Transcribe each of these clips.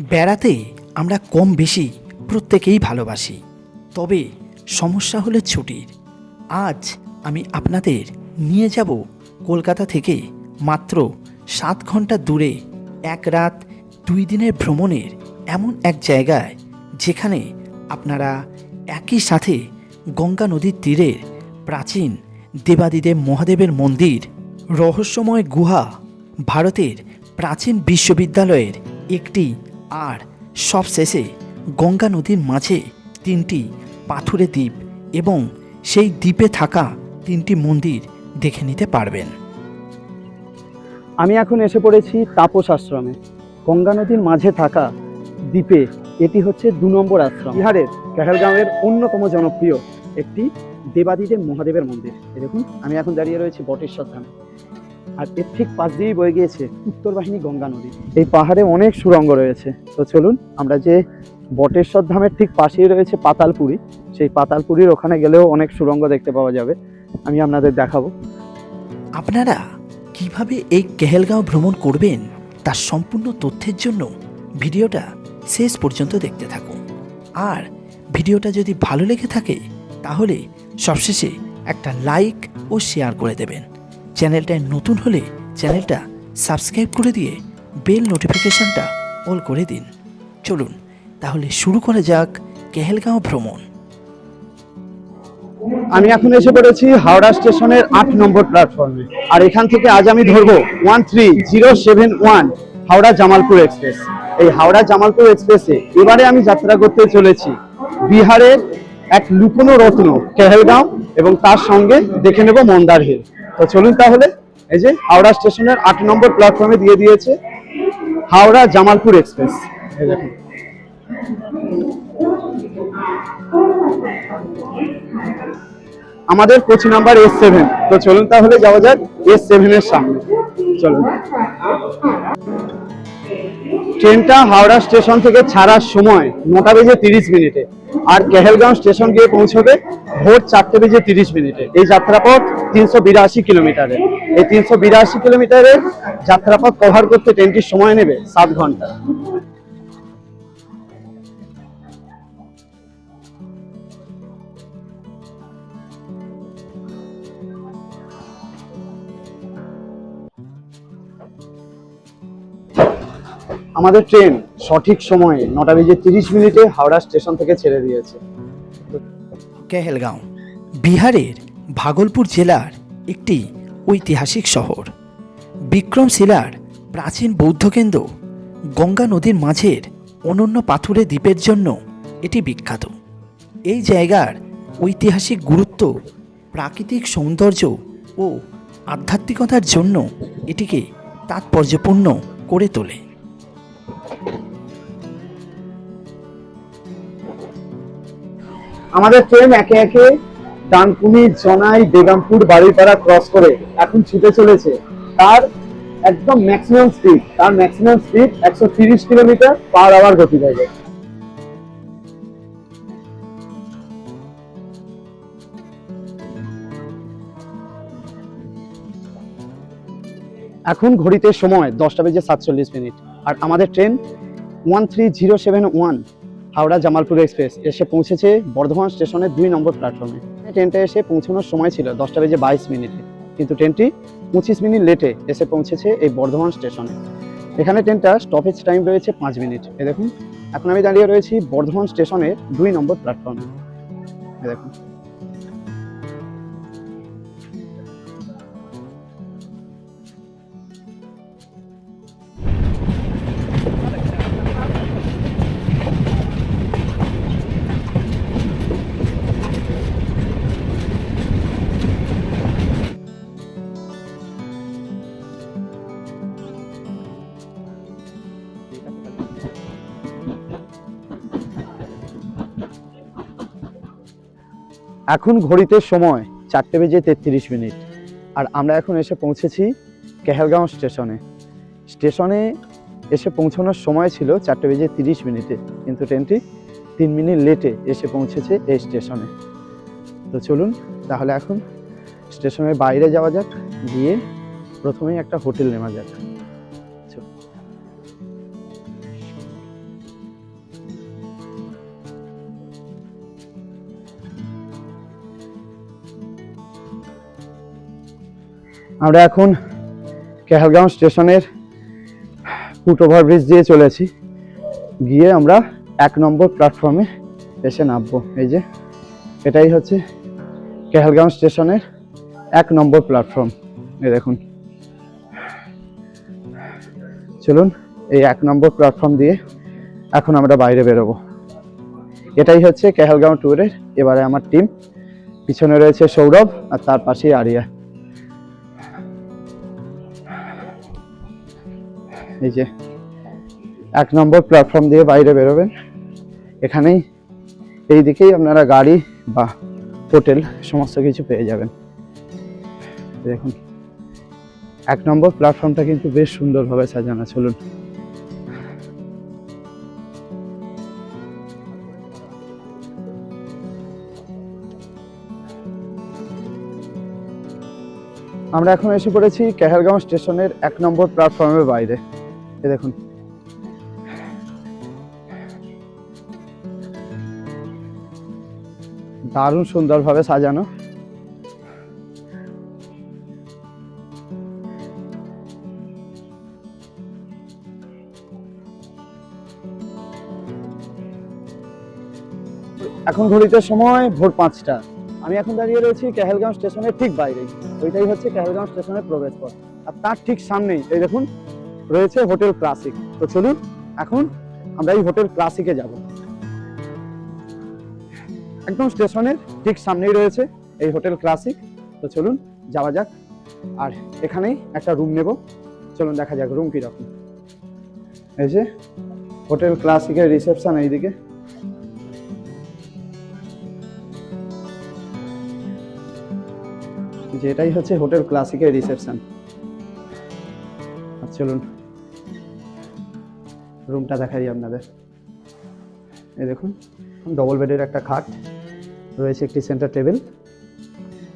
বেড়াতে আমরা কম বেশি প্রত্যেকেই ভালোবাসি। তবে সমস্যা হলো ছুটির। আজ আমি আপনাদের নিয়ে যাব কলকাতা থেকে মাত্র সাত ঘণ্টা দূরে এক রাত দুই দিনের ভ্রমণের এমন এক জায়গায়, যেখানে আপনারা একই সাথে গঙ্গা নদীর তীরের প্রাচীন দেবাদিদেব মহাদেবের মন্দির, রহস্যময় গুহা, ভারতের প্রাচীন বিশ্ববিদ্যালয়ের একটি আর সব শেষে গঙ্গা নদীর মাঝে তিনটি পাথুরে দ্বীপ এবং সেই দ্বীপে থাকা তিনটি মন্দির দেখে নিতে পারবেন। আমি এখন এসে পড়েছি তাপস আশ্রমে। গঙ্গা নদীর মাঝে থাকা দ্বীপে এটি হচ্ছে দু নম্বর আশ্রম। বিহারের কেহেলগাঁওয়ের অন্যতম জনপ্রিয় একটি দেবাদিদেব মহাদেবের মন্দির। দেখুন, আমি এখন দাঁড়িয়ে রয়েছি বটেশ্বর ধামে। আর এর ঠিক পাশ দিয়েই বয়ে গিয়েছে উত্তর বাহিনী গঙ্গা নদী। এই পাহাড়ে অনেক সুরঙ্গ রয়েছে। তো চলুন, আমরা যে বটেশ্বর ধামের ঠিক পাশেই রয়েছে পাতালপুরি, সেই পাতালপুরির ওখানে গেলেও অনেক সুরঙ্গ দেখতে পাওয়া যাবে। আমি আপনাদের দেখাবো। আপনারা কীভাবে এই কেহেলগাঁও ভ্রমণ করবেন তার সম্পূর্ণ তথ্যের জন্য ভিডিওটা শেষ পর্যন্ত দেখতে থাকুন। আর ভিডিওটা যদি ভালো লেগে থাকে, তাহলে সবশেষে একটা লাইক ও শেয়ার করে দেবেন। চ্যানেলটায় নতুন হলে চ্যানেলটা সাবস্ক্রাইব করে দিয়ে বেল নোটিফিকেশনটা অল করে দিন। চলুন, তাহলে শুরু করা যাক কেহেলগাঁও ভ্রমণ। আমি এখন এসে পড়েছি হাওড়া স্টেশনের আট নম্বর প্ল্যাটফর্মে। আর এখান থেকে আজ আমি ধরবো one three zero seven one Howrah Jamalpur express. এই হাওড়া জামালপুর এক্সপ্রেসে এবারে আমি যাত্রা করতে চলেছি বিহারের এক লুকোনো রত্ন, কেহেলগাঁও, এবং তার সঙ্গে দেখে নেব মন্দার হিল তো চলুন তাহলে, এই যে হাওড়া স্টেশনের আট নম্বর প্ল্যাটফর্মে দিয়ে দিয়েছে হাওড়া জামালপুর এক্সপ্রেস দেখুন। আমাদের কোচ নাম্বার এস সেভেন তো চলুন তাহলে যাওয়া যাক এস সেভেনের সামনে। চলুন। ট্রেনটা হাওড়া স্টেশন থেকে ছাড়ার সময় নটা বেজে তিরিশ মিনিটে। আর কেহেলগাঁও স্টেশন গিয়ে পৌঁছবে ভোর চারটে বেজে তিরিশ মিনিটে। এই যাত্রাপথ তিনশো বিরাশি কিলোমিটারের। এই তিনশো বিরাশি কিলোমিটারের যাত্রাপথ কভার করতে ট্রেনটির সময় নেবে সাত ঘণ্টা। আমাদের ট্রেন সঠিক সময়ে নটা বেজে তিরিশ মিনিটে হাওড়া স্টেশন থেকে ছেড়ে দিয়েছে। কেহেলগাঁও, বিহারের ভাগলপুর জেলার একটি ঐতিহাসিক শহর। বিক্রমশিলার প্রাচীন বৌদ্ধ কেন্দ্র গঙ্গা নদীর মাঝের অনন্য পাথুরে দ্বীপের জন্য এটি বিখ্যাত। এই জায়গার ঐতিহাসিক গুরুত্ব, প্রাকৃতিক সৌন্দর্য ও আধ্যাত্মিকতার জন্য এটিকে তাৎপর্যপূর্ণ করে তোলে। আমাদের ট্রেন একে একে ডানকুনি জনাই বেগমপুর বাড়িপাড়া ক্রস করে এখন ছুটে চলেছে। তার একদম ম্যাক্সিমাম স্পিড তার ম্যাক্সিমাম স্পিড একশো তিরিশ কিলোমিটার পার আওয়ার গতিবেগে। এখন ঘড়িতে সময় দশটা বেজে সাতচল্লিশ মিনিট। আর আমাদের train one three zero seven one Howrah Jamalpur express, এসে পৌঁছেছে বর্ধমান স্টেশনের দুই নম্বর প্ল্যাটফর্মে ট্রেনটা এসে পৌঁছানোর সময় ছিল দশটা বেজে বাইশ মিনিটে, কিন্তু ট্রেনটি পঁচিশ মিনিট লেটে এসে পৌঁছেছে এই বর্ধমান স্টেশনে। এখানে ট্রেনটা স্টপেজ টাইম রয়েছে পাঁচ মিনিট। এ দেখুন, এখন আমি দাঁড়িয়ে রয়েছি বর্ধমান স্টেশনের দুই নম্বর প্ল্যাটফর্মে দেখুন। এখন ঘড়িতে সময় চারটে বেজে তেত্রিশ মিনিট। আর আমরা এখন এসে পৌঁছেছি কেহেলগাঁও স্টেশনে। স্টেশনে এসে পৌঁছানোর সময় ছিল চারটে বেজে তিরিশ মিনিটে, কিন্তু ট্রেনটি তিন মিনিট লেটে এসে পৌঁছেছে এই স্টেশনে। তো চলুন, তাহলে এখন স্টেশনের বাইরে যাওয়া যাক, গিয়ে প্রথমেই একটা হোটেল নেওয়া যাক। আমরা এখন কেহালগাঁও স্টেশনের ফুট ওভার ব্রিজ দিয়ে চলেছি। গিয়ে আমরা এক নম্বর প্ল্যাটফর্মে এসে নামবো। এই যে, এটাই হচ্ছে কেহালগাঁও স্টেশনের এক নম্বর প্ল্যাটফর্ম। এই দেখুন। চলুন, এই এক নম্বর প্ল্যাটফর্ম দিয়ে এখন আমরা বাইরে বেরোবো। এটাই হচ্ছে কেহালগাঁও ট্যুরের, এবারে আমার টিম। পিছনে রয়েছে সৌরভ আর তার পাশেই আরিয়া। এই যে, এক নম্বর প্ল্যাটফর্ম দিয়ে বাইরে বেরোবেন। এখানেই এই দিকেই আপনারা গাড়ি বা হোটেল সমস্ত কিছু পেয়ে যাবেন। দেখুন, এক নম্বর প্ল্যাটফর্মটা কিন্তু বেশ সুন্দরভাবে সাজানো, চলুন। আমরা এখন এসে পড়েছি কেহালগাঁও স্টেশনের এক নম্বর প্ল্যাটফর্মের বাইরে। এ দেখুন। দারুণ সুন্দরভাবে সাজানো। এখন ঘড়িতে সময় ভোর পাঁচটা। আমি এখন দাঁড়িয়ে রয়েছি কেহেলগাঁও স্টেশনের ঠিক বাইরেই ওইটাই হচ্ছে কেহেলগাঁও স্টেশনের প্রবেশ পথ আর তার ঠিক সামনেই, এই দেখুন রয়েছে হোটেল ক্লাসিক। তো চলুন, এখন আমরা এই হোটেল ক্লাসিকে যাব। একদম স্টেশনের ঠিক সামনেই রয়েছে এই হোটেল ক্লাসিক। তো চলুন, যাওয়া যাক। আর এখানেই একটা রুম নেব। চলুন, দেখা যাক রুম কীরকম। এই যে, হোটেল ক্লাসিকের রিসেপশন এইদিকে। যে এটাই হচ্ছে হোটেল ক্লাসিকের রিসেপশন। চলুন রুমটা দেখাই আপনাদের। এই দেখুন ডবল বেডের একটা খাট, রয়েছে একটি সেন্টার টেবিল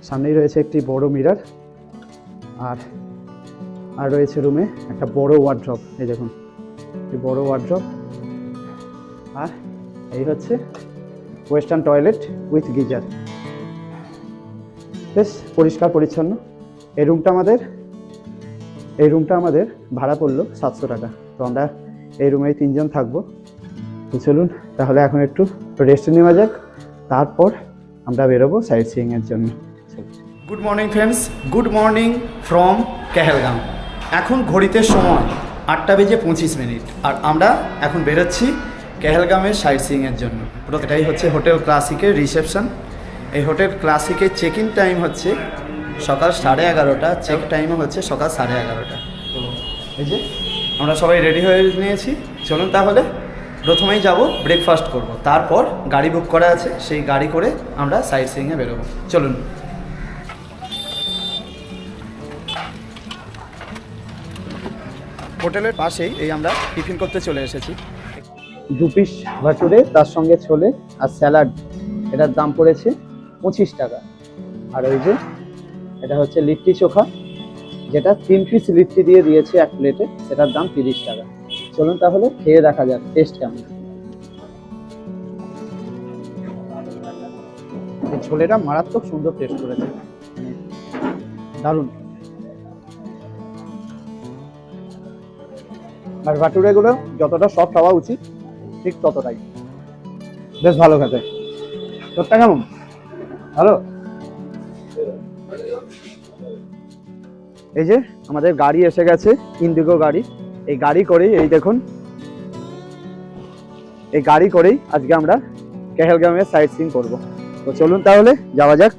সামনেই রয়েছে একটি বড় মিরার আর আর রয়েছে রুমে একটা বড় ওয়ার্ড্রপ এই দেখুন, একটি বড় ওয়ার্ড্রপ আর এই হচ্ছে ওয়েস্টার্ন টয়লেট উইথ গিজার বেশ পরিষ্কার পরিচ্ছন্ন। এই রুমটা আমাদের, এই রুমটা আমাদের ভাড়া পড়ল সাতশো টাকা। তো আমরা এই রুমেই তিনজন থাকব। তো চলুন, তাহলে এখন একটু রেস্ট নেওয়া যাক। তারপর আমরা বেরোবো সাইট সিইংয়ের জন্য। Good morning friends good morning from Kahalgaon এখন ঘড়িতে সময় আটটা বেজে পঁচিশ মিনিট। আর আমরা এখন বেরোচ্ছি কেহেলগামের সাইট সিইংয়ের জন্য। এটাই হচ্ছে হোটেল ক্লাসিকের রিসেপশন এই হোটেল ক্লাসিকের চেক ইন টাইম হচ্ছে সকাল সাড়ে এগারোটা। চেক টাইমও হচ্ছে সকাল সাড়ে এগারোটা। এই যে আমরা সবাই রেডি হয়ে নিয়েছি। চলুন তাহলে প্রথমেই যাব ব্রেকফাস্ট করব। তারপর গাড়ি বুক করা আছে, সেই গাড়ি করে আমরা সাইট সিইংয়ে বেরোবো। চলুন। হোটেলের পাশেই এই আমরা টিফিন করতে চলে এসেছি। দু পিস ভাচুরে, তার সঙ্গে ছোলে আর স্যালাড। এটার দাম পড়েছে পঁচিশ টাকা। আর ওই যে, এটা হচ্ছে লিট্টি চোখা। যেটা তিন পিস লিট্টি দিয়ে দিয়েছে এক প্লেটে সেটার দাম তিরিশ টাকা। চলুন তাহলে খেয়ে দেখা যাক টেস্ট কেমন? ছোলেটা মারাত্মক সুন্দর টেস্ট করেছে। দারুণ। আর ভাটুরেগুলো যতটা সফট হওয়া উচিত, ঠিক ততটাই। বেশ ভালো খেতে। তোরটা কেমন? ভালো? এই যে আমাদের গাড়ি এসে গেছে ইন্ডিগো গাড়ি। এই গাড়ি করেই, এই দেখুন। এই গাড়ি করেই আজকে আমরা কেহেলগামের সাইট সিন করব। তো চলুন তাহলে, যাওয়া যাক।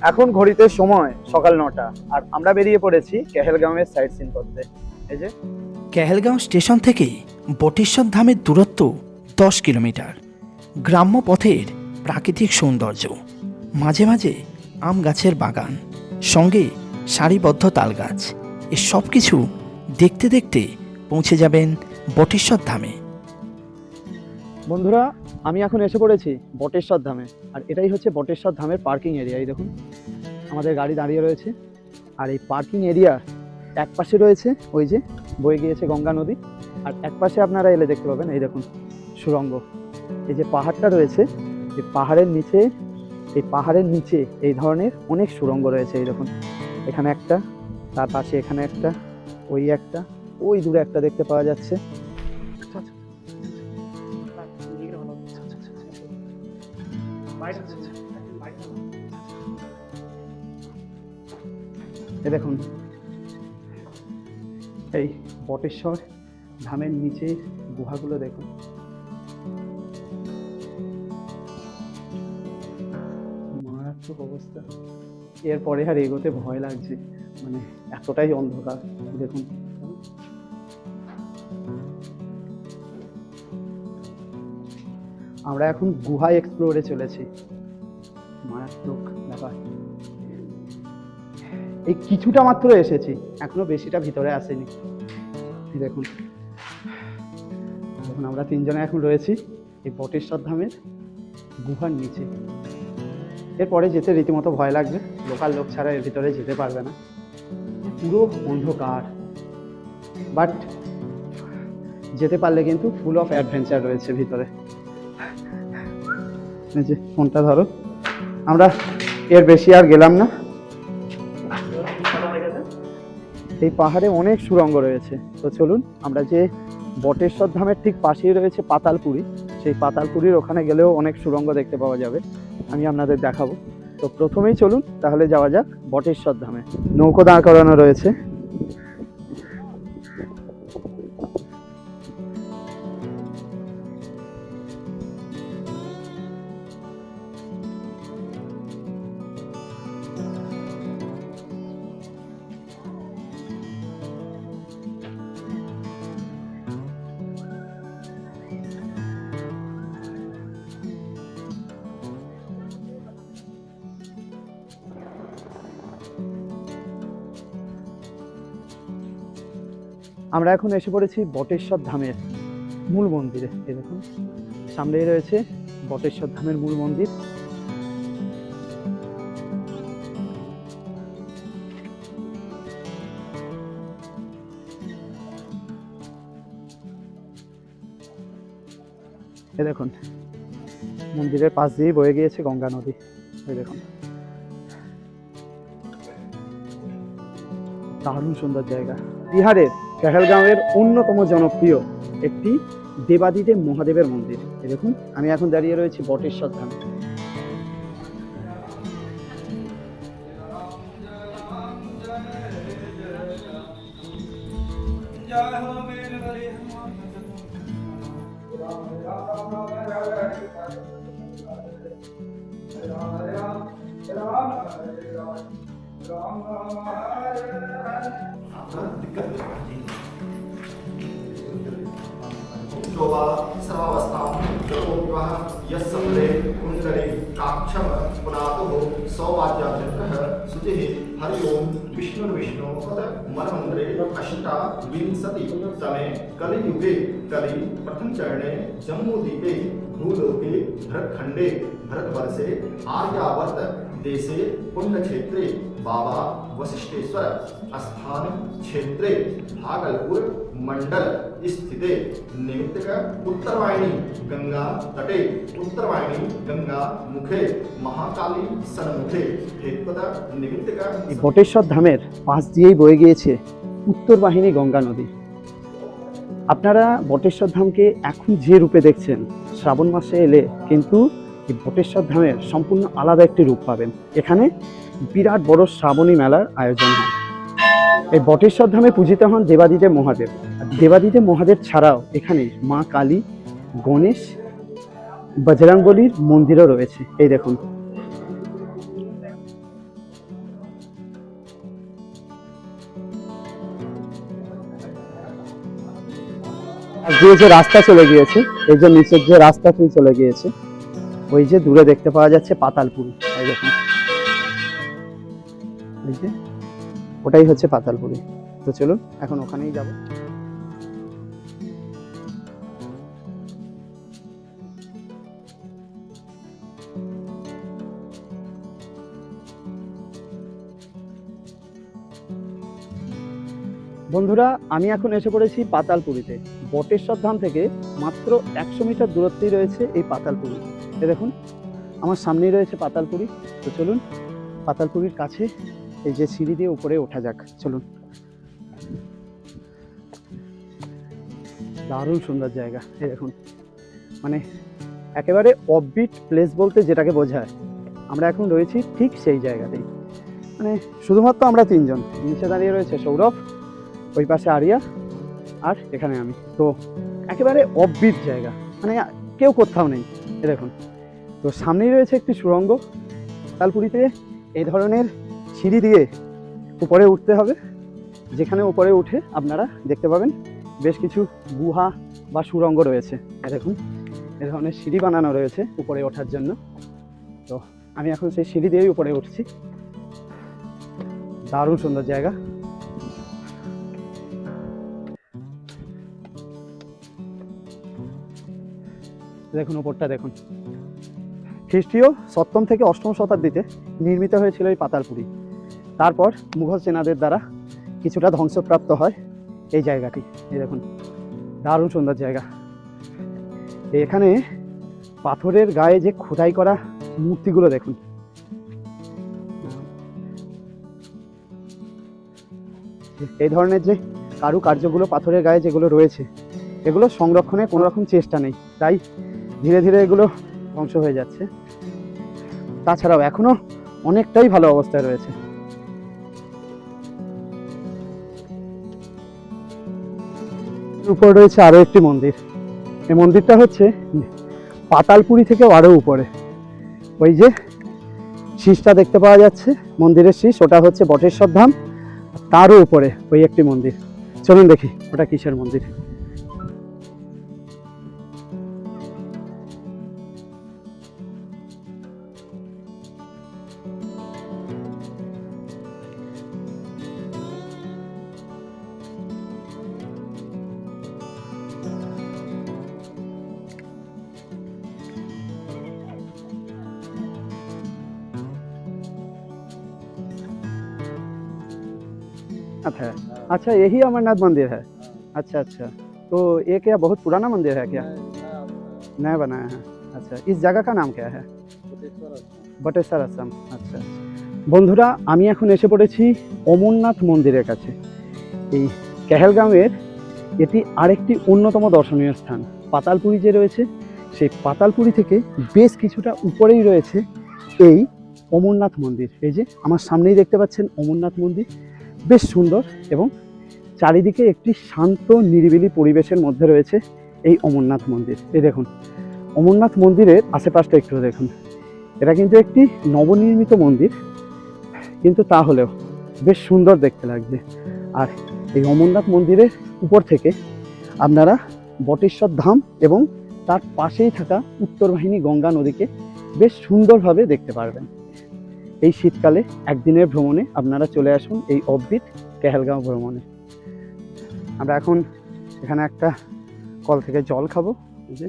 এখন ঘড়িতে সময়, সকাল নটা। আর আমরা বেরিয়ে পড়েছি কেহেলগামের সাইট সিন করতে। এই যে। কেহেলগাঁও স্টেশন থেকে বটেশ্বর ধামের দূরত্ব দশ কিলোমিটার। গ্রাম্য পথের প্রাকৃতিক সৌন্দর্য। মাঝে মাঝে আম গাছের বাগান, সঙ্গে সারিবদ্ধ তাল গাছ। এ সব কিছু দেখতে দেখতে পৌঁছে যাবেন বটেশ্বর ধামে। বন্ধুরা, আমি এখন এসে পড়েছি বটেশ্বর ধামে। আর এটাই হচ্ছে বটেশ্বর ধামের পার্কিং এরিয়া এই দেখুন। আমাদের গাড়ি দাঁড়িয়ে রয়েছে। আর এই পার্কিং এরিয়া এক পাশে রয়েছে ওই যে বয়ে গিয়েছে গঙ্গা নদী। আর এক পাশে আপনারা এলে দেখতে পাবেন, এই দেখুন। সুরঙ্গ। এই যে পাহাড়টা রয়েছে, এই পাহাড়ের নিচে, এই পাহাড়ের নিচে এই ধরনের অনেক সুড়ঙ্গ রয়েছে এই দেখুন। এখানে একটা, তার পাশে এখানে একটা, ওই একটা, ওই দূরে একটা দেখতে পাওয়া যাচ্ছে। এ দেখুন, এই বটেশ্বর ধামের নিচে গুহাগুলো দেখুন। অবস্থা। এরপরে আর এগোতে ভয় লাগছে মানে এতটাই অন্ধকার, দেখুন। আমরা এখন গুহা এক্সপ্লোরে চলেছি। মারাত্মক ব্যাপার। এই কিছুটা মাত্র এসেছি, এখনও বেশিটা ভিতরে আসেনি। দেখুন। দেখুন আমরা তিনজনে এখন রয়েছি, এই বটেশ্বর ধামের গুহার নিচে। এরপরে যেতে রীতিমতো ভয় লাগবে। লোকাল লোক ছাড়া এর ভিতরে যেতে পারবে না। পুরো অন্ধকার। বাট যেতে পারলে কিন্তু ফুল অফ অ্যাডভেঞ্চার রয়েছে ভিতরে। যে ফোনটা ধরো। আমরা এর বেশি আর গেলাম না। এই পাহাড়ে অনেক সুড়ঙ্গ রয়েছে। তো চলুন আমরা যে বটেশ্বর ধামের ঠিক পাশেই রয়েছে পাতালপুরি, সেই পাতালপুরির ওখানে গেলেও অনেক সুড়ঙ্গ দেখতে পাওয়া যাবে। আমি আপনাদের দেখাবো। তো প্রথমেই চলুন, তাহলে যাওয়া যাক বটেশ্বর ধামে। নৌকো দাঁড় করানো রয়েছে। আমরা এখন এসে পড়েছি বটেশ্বর ধামের মূল মন্দিরে। এই দেখুন, সামনেই রয়েছে বটেশ্বর ধামের মূল মন্দির। এ দেখুন, মন্দিরের পাশ দিয়েই বয়ে গিয়েছে গঙ্গা নদী। এই দেখুন। দারুণ সুন্দর জায়গা। বিহারের পেহেলগাঁওয়ের অন্যতম জনপ্রিয় একটি দেবাদিদেব মহাদেবের মন্দির। দেখুন আমি এখন দাঁড়িয়ে রয়েছি বটেশ্বর ধাম। मनमन्त्रे अष्टा विंशति तमे कलियुगे कलि प्रथम चरणे जम्मूद्वीपे भूलोके भरतखण्डे भरतवर्षे आर्यावर्त देशे पुण्यक्षेत्रे बाबा वसिष्ठेश्वर स्थान क्षेत्रे भागलपुर मंडल स्थिते निमित्तक उत्तरवाहिनी गंगा तटे उत्तरवाहिनी गंगा मुखे महाकाली सन्मुखे हेत्वद निमित्तक এই বটেশ্বর ধামের পাশ দিয়েই বয়ে গিয়েছে উত্তর বাহিনী গঙ্গা নদী। আপনারা বটেশ্বর ধামকে এখন যে রূপে দেখছেন, শ্রাবণ মাসে এলে কিন্তু এই বটেশ্বর ধামের সম্পূর্ণ আলাদা একটি রূপ পাবেন। এখানে বিরাট বড় শ্রাবণী মেলার আয়োজন হয়। এই বটেশ্বর ধামে পূজিত হন দেবাদিদেব মহাদেব। দেবাদিদেব মহাদেব ছাড়াও এখানে মা কালী, গণেশ বজরাঙ্গলির মন্দিরও রয়েছে। এই দেখুন। দিয়ে যে রাস্তা চলে গিয়েছে এই যে নিচের যে রাস্তাটি চলে গিয়েছে, ওই যে দূরে দেখতে পাওয়া যাচ্ছে পাতালপুরি। দেখুন ওটাই হচ্ছে পাতালপুরি। তো চলুন, এখন ওখানেই যাব। বন্ধুরা, আমি এখন এসে পড়েছি পাতালপুরিতে। বটেশ্বর ধাম থেকে মাত্র একশো মিটার দূরত্বেই রয়েছে এই পাতালপুরি। এ দেখুন, আমার সামনেই রয়েছে পাতালপুরি। তো চলুন, পাতালপুরির কাছে এই যে সিঁড়ি দিয়ে উপরে ওঠা যাক। চলুন। দারুণ সুন্দর জায়গা এই দেখুন। মানে একেবারে অফবিট প্লেস বলতে যেটাকে বোঝায়। আমরা এখন রয়েছি ঠিক সেই জায়গাতেই। মানে শুধুমাত্র আমরা তিনজন। নিচে দাঁড়িয়ে রয়েছে সৌরভ, ওই পাশে আরিয়া আর এখানে আমি। তো একেবারে অফবিট জায়গা। মানে কেউ কোথাও নেই। এ দেখুন। তো সামনেই রয়েছে একটি সুড়ঙ্গ। তালপুরিতে এই ধরনের সিঁড়ি দিয়ে উপরে উঠতে হবে। যেখানে উপরে উঠে আপনারা দেখতে পাবেন বেশ কিছু গুহা বা সুরঙ্গ রয়েছে। দেখুন। এ ধরনের সিঁড়ি বানানো রয়েছে উপরে ওঠার জন্য। তো আমি এখন সেই সিঁড়ি দিয়েই উপরে উঠছি। দারুণ সুন্দর জায়গা। দেখুন উপরটা, দেখুন। খ্রিস্টীয় সপ্তম থেকে অষ্টম শতাব্দীতে নির্মিত হয়েছিল এই পাতালপুরি তারপর মুঘল সেনাদের দ্বারা কিছুটা ধ্বংসপ্রাপ্ত হয় এই জায়গাটি। এই দেখুন, দারুণ সুন্দর জায়গা। এখানে পাথরের গায়ে যে খোদাই করা মূর্তিগুলো দেখুন। এই ধরনের যে কারুকার্যগুলো পাথরের গায়ে যেগুলো রয়েছে, এগুলো সংরক্ষণের কোনো রকম চেষ্টা নেই। তাই ধীরে ধীরে এগুলো ধ্বংস হয়ে যাচ্ছে। তাছাড়াও এখনও অনেকটাই ভালো অবস্থায় রয়েছে। উপর রয়েছে আরও একটি মন্দির। এই মন্দিরটা হচ্ছে পাতালপুরি থেকেও আরও উপরে। ওই যে শীষটা দেখতে পাওয়া যাচ্ছে, মন্দিরের শীষ, ওটা হচ্ছে বটেশ্বর ধাম তারও উপরে ওই একটি মন্দির। চলুন দেখি ওটা কিসের মন্দির। अच्छा अच्छा यही अमरनाथ मंदिर है अच्छा अच्छा तो ये क्या बहुत पुराना मंदिर है क्या नया बनाया है अच्छा इस जगह का नाम क्या है বটেশ্বর আসাম আচ্ছা বন্ধুরা আমি এখন এসে পড়েছি অমরনাথ মন্দিরের কাছে এই কেহেলগাঁওয়ের এটি আরেকটি অন্যতম দর্শনীয় স্থান পাতালপুরি যে রয়েছে সেই পাতালপুরি থেকে বেশ কিছুটা উপরেই রয়েছে এই অমরনাথ মন্দির এই যে আমার সামনেই দেখতে পাচ্ছেন অমরনাথ মন্দির বেশ সুন্দর এবং চারিদিকে একটি শান্ত, নিরিবিলি পরিবেশের মধ্যে রয়েছে এই অমরনাথ মন্দির। এই দেখুন, অমরনাথ মন্দিরের আশেপাশটা একটু দেখুন। এটা কিন্তু একটি নবনির্মিত মন্দির, কিন্তু তা হলেও বেশ সুন্দর দেখতে লাগছে। আর এই অমরনাথ মন্দিরের উপর থেকে আপনারা বটেশ্বর ধাম এবং তার পাশেই থাকা উত্তর বাহিনী গঙ্গা নদীকে বেশ সুন্দরভাবে দেখতে পারবেন। এই শীতকালে একদিনের ভ্রমণে আপনারা চলে আসুন এই অববিট কেহেলগাঁও ভ্রমণে। আমরা এখন এখানে একটা কল থেকে জল খাব যে।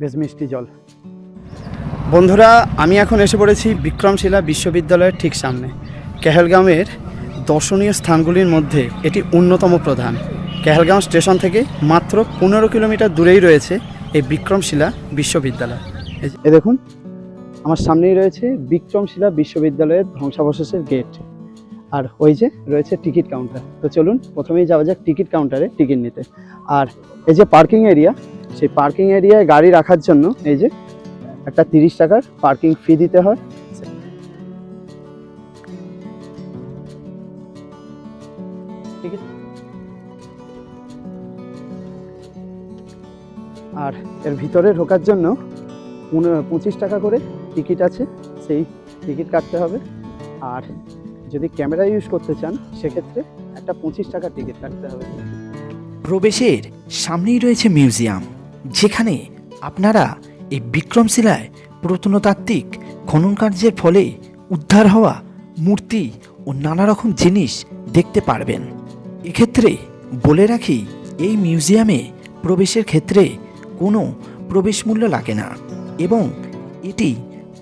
বেশ মিষ্টি জল। বন্ধুরা, আমি এখন এসে পড়েছি বিক্রমশিলা বিশ্ববিদ্যালয়ের ঠিক সামনে। কেহেলগাঁওয়ের দর্শনীয় স্থানগুলির মধ্যে এটি অন্যতম প্রধান। কেহেলগাঁও স্টেশন থেকে মাত্র পনেরো কিলোমিটার দূরেই রয়েছে এই বিক্রমশিলা বিশ্ববিদ্যালয়। এ দেখুন আমার সামনেই রয়েছে বিক্রমশিলা বিশ্ববিদ্যালয়ের ধ্বংসাবশেষের গেট আর ওই যে রয়েছে টিকিট কাউন্টার তো চলুন, প্রথমেই যাওয়া যাক টিকিট কাউন্টারে টিকিট নিতে। আর এই যে পার্কিং এরিয়া সেই পার্কিং এরিয়ায় গাড়ি রাখার জন্য এই যে একটা তিরিশ টাকার পার্কিং ফি দিতে হয়। আর এর ভিতরে ঢোকার জন্য পঁচিশ টাকা করে টিকিট আছে, সেই টিকিট কাটতে হবে। আর যদি ক্যামেরা ইউজ করতে চান, সেক্ষেত্রে একটা পঁচিশ টাকা টিকিট কাটতে হবে। প্রবেশের সামনেই রয়েছে মিউজিয়াম, যেখানে আপনারা এই বিক্রমশিলায় প্রত্নতাত্ত্বিক খনন কার্যের ফলে উদ্ধার হওয়া মূর্তি ও নানা রকম জিনিস দেখতে পারবেন। এক্ষেত্রে বলে রাখি, এই মিউজিয়ামে প্রবেশের ক্ষেত্রে কোনো প্রবেশ মূল্য লাগে না এবং এটি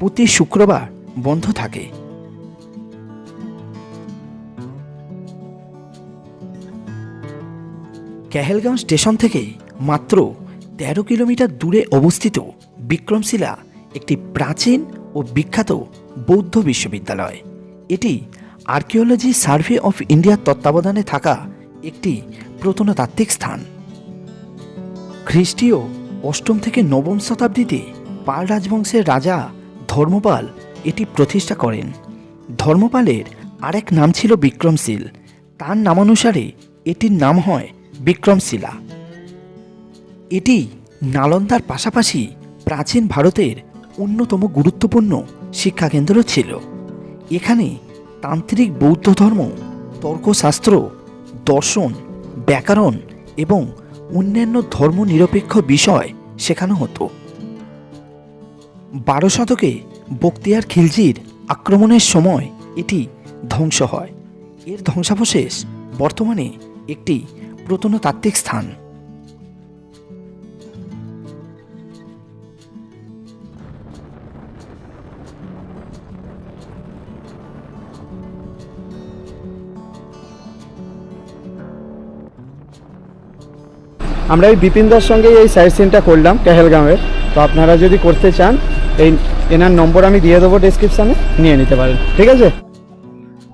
প্রতি শুক্রবার বন্ধ থাকে। কেহেলগাঁও স্টেশন থেকে মাত্র ১৩ কিলোমিটার দূরে অবস্থিত বিক্রমশিলা একটি প্রাচীন ও বিখ্যাত বৌদ্ধ বিশ্ববিদ্যালয়। এটি আর্কিওলজি সার্ভে অফ ইন্ডিয়ার তত্ত্বাবধানে থাকা একটি প্রত্নতাত্ত্বিক স্থান। খ্রিস্টীয় অষ্টম থেকে নবম শতাব্দীতে পাল রাজবংশের রাজা ধর্মপাল এটি প্রতিষ্ঠা করেন। ধর্মপালের আরেক নাম ছিল বিক্রমশীল। তার নামানুসারে এটির নাম হয় বিক্রমশিলা। এটি নালন্দার পাশাপাশি প্রাচীন ভারতের অন্যতম গুরুত্বপূর্ণ শিক্ষাকেন্দ্র ছিল। এখানে তান্ত্রিক বৌদ্ধ ধর্ম, তর্কশাস্ত্র, দর্শন, ব্যাকরণ এবং অন্যান্য ধর্মনিরপেক্ষ বিষয় শেখানো হতো। বারো শতকে বক্তিয়ার খিলজির আক্রমণের সময় এটি ধ্বংস হয়। এর ধ্বংসাবশেষ বর্তমানে একটি প্রত্নতাত্ত্বিক স্থান। আমরা এই বিপিনদার সঙ্গে এই সাইড সিনটা করলাম, কেহেলগাঁওয়ের। তো আপনারা যদি করতে চান এই এনার নম্বর আমি দিয়ে দেবো ডিসক্রিপশানে নিয়ে নিতে পারেন। ঠিক আছে?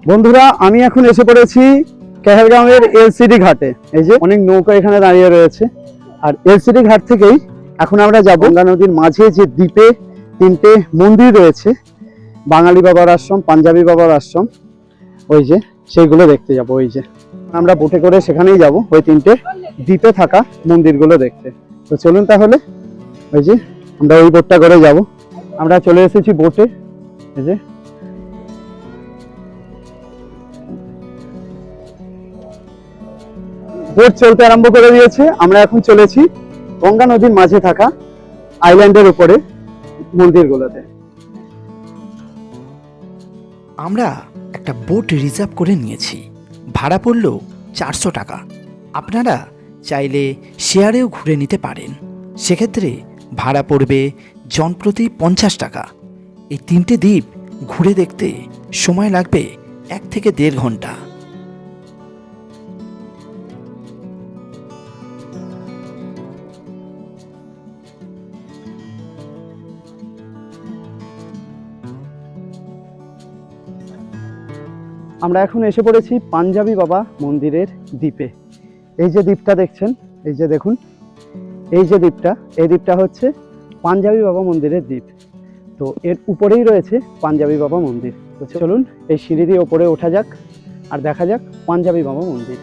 বন্ধুরা, আমি এখন এসে পড়েছি কেহেলগাঁওয়ের এলসিডি ঘাটে। এই যে অনেক নৌকা এখানে দাঁড়িয়ে রয়েছে। আর এলসিডি ঘাট থেকেই এখন আমরা যাব গঙ্গা নদীর মাঝে যে দ্বীপে তিনটে মন্দির রয়েছে। বাঙালি বাবার আশ্রম, পাঞ্জাবি বাবার আশ্রম, ওই যে সেইগুলো দেখতে যাব, ওই যে। আমরা বোটে করে সেখানেই যাব, ওই তিনটে দ্বীপে থাকা মন্দিরগুলো দেখতে। তো চলুন তাহলে, ওই যে আমরা ওই বোটটা করে যাব। আমরা চলে এসেছি বোটে এই যে। বোট চলতে আরম্ভ করে দিয়েছে। আমরা এখন চলেছি গঙ্গা নদীর মাঝে থাকা আইল্যান্ডের উপরে, মন্দিরগুলোতে। আমরা একটা বোট রিজার্ভ করে নিয়েছি। ভাড়া পড়ল চারশো টাকা। আপনারা চাইলে শেয়ারেও ঘুরে নিতে পারেন। সেক্ষেত্রে ভাড়া পড়বে জনপ্রতি পঞ্চাশ টাকা। এই তিনটে দ্বীপ ঘুরে দেখতে সময় লাগবে এক থেকে দেড় ঘণ্টা। আমরা এখন এসে পড়েছি পাঞ্জাবি বাবা মন্দিরের দ্বীপে। এই যে দ্বীপটা দেখছেন, এই যে দেখুন, এই যে দ্বীপটা, এই দ্বীপটা হচ্ছে পাঞ্জাবি বাবা মন্দিরের দ্বীপ। তো এর উপরেই রয়েছে পাঞ্জাবি বাবা মন্দির। তো চলুন, এই সিঁড়ি দিয়ে ওপরে ওঠা যাক আর দেখা যাক পাঞ্জাবি বাবা মন্দির।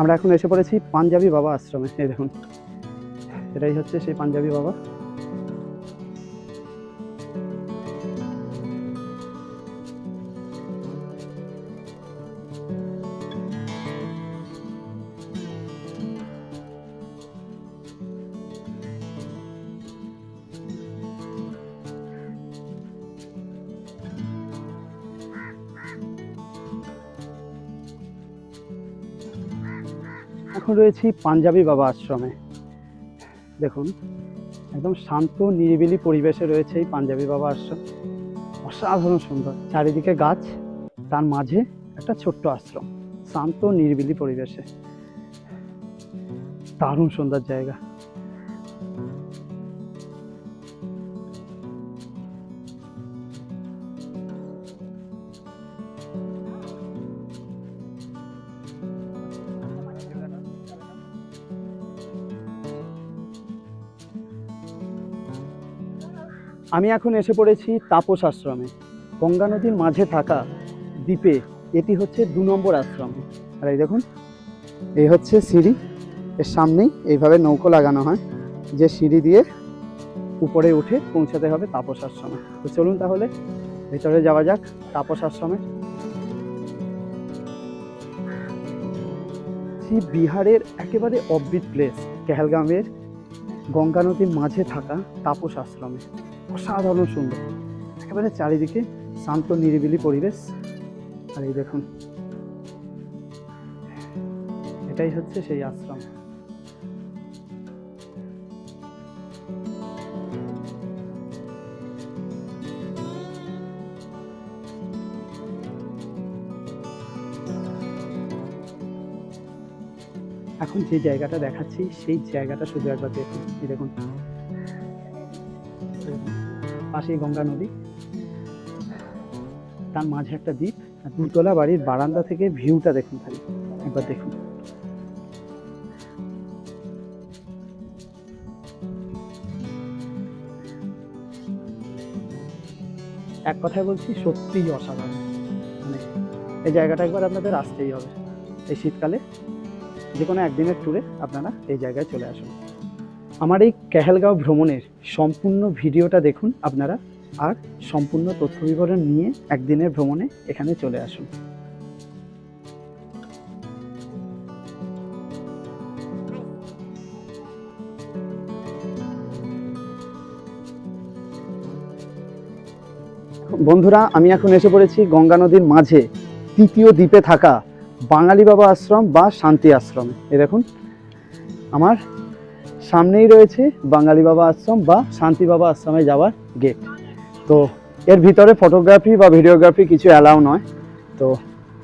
আমরা এখন এসে পড়েছি পাঞ্জাবি বাবা আশ্রমে। এই দেখুন, এটাই হচ্ছে সেই পাঞ্জাবি বাবা। এখন রয়েছি পাঞ্জাবি বাবা আশ্রমে। দেখুন, একদম শান্ত, নিরিবিলি পরিবেশে রয়েছে এই পাঞ্জাবি বাবা আশ্রম। অসাধারণ সুন্দর। চারিদিকে গাছ, তার মাঝে একটা ছোট্ট আশ্রম। শান্ত, নিরিবিলি পরিবেশে। দারুণ সুন্দর জায়গা। আমি এখন এসে পড়েছি তাপস আশ্রমে। গঙ্গা নদীর মাঝে থাকা দ্বীপে। এটি হচ্ছে দু নম্বর আশ্রম। আর এই দেখুন, এই হচ্ছে সিঁড়ি। এর সামনেই এইভাবে নৌকো লাগানো হয়, যে সিঁড়ি দিয়ে উপরে উঠে পৌঁছাতে হবে তাপস আশ্রমে। তো চলুন তাহলে, ভেতরে যাওয়া যাক তাপস আশ্রমে। শ্রী বিহারের একেবারে অববিট প্লেস কেহেলগামের গঙ্গা নদীর মাঝে থাকা তাপস আশ্রমে। অসাধারণ সুন্দর। একেবারে চারিদিকে শান্ত, নিরিবিলি পরিবেশ। আর এই দেখুন, এটাই হচ্ছে সেই আশ্রম। এখন যে জায়গাটা দেখাচ্ছি, সেই জায়গাটা শুধু একবার দেখুন। দেখুন। পাশেই গঙ্গা নদী। তার মাঝে একটা দ্বীপ, আর দুতলা বাড়ির বারান্দা থেকে ভিউটা দেখুন খালি, একবার দেখুন। এক কথায় বলছি, সত্যিই অসাধারণ। মানে এই জায়গাটা একবার আপনাদের আসতেই হবে। এই শীতকালে যে কোনো একদিনের ট্যুরে আপনারা এই জায়গায় চলে আসুন। আমার এই কেহেলগাঁও ভ্রমণের সম্পূর্ণ ভিডিওটা দেখুন আপনারা, আর সম্পূর্ণ তথ্য বিবরণ নিয়ে একদিনের ভ্রমণে এখানে চলে আসুন। বন্ধুরা, আমি এখন এসে পড়েছি গঙ্গা নদীর মাঝে, তৃতীয় দ্বীপে থাকা বাঙালি বাবা আশ্রম বা শান্তি আশ্রমে। এ দেখুন, আমার সামনেই রয়েছে বাঙালি বাবা আশ্রম বা শান্তি বাবা আশ্রমে যাওয়ার গেট তো এর ভিতরে ফটোগ্রাফি বা ভিডিওগ্রাফি কিছু অ্যালাউ নয়। তো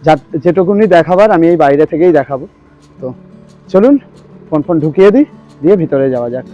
যা যেটুকুনি দেখাবার আমি এই বাইরে থেকেই দেখাবো। তো চলুন ফোন ফোন ঢুকিয়ে দিই, দিয়ে ভিতরে যাওয়া যাক।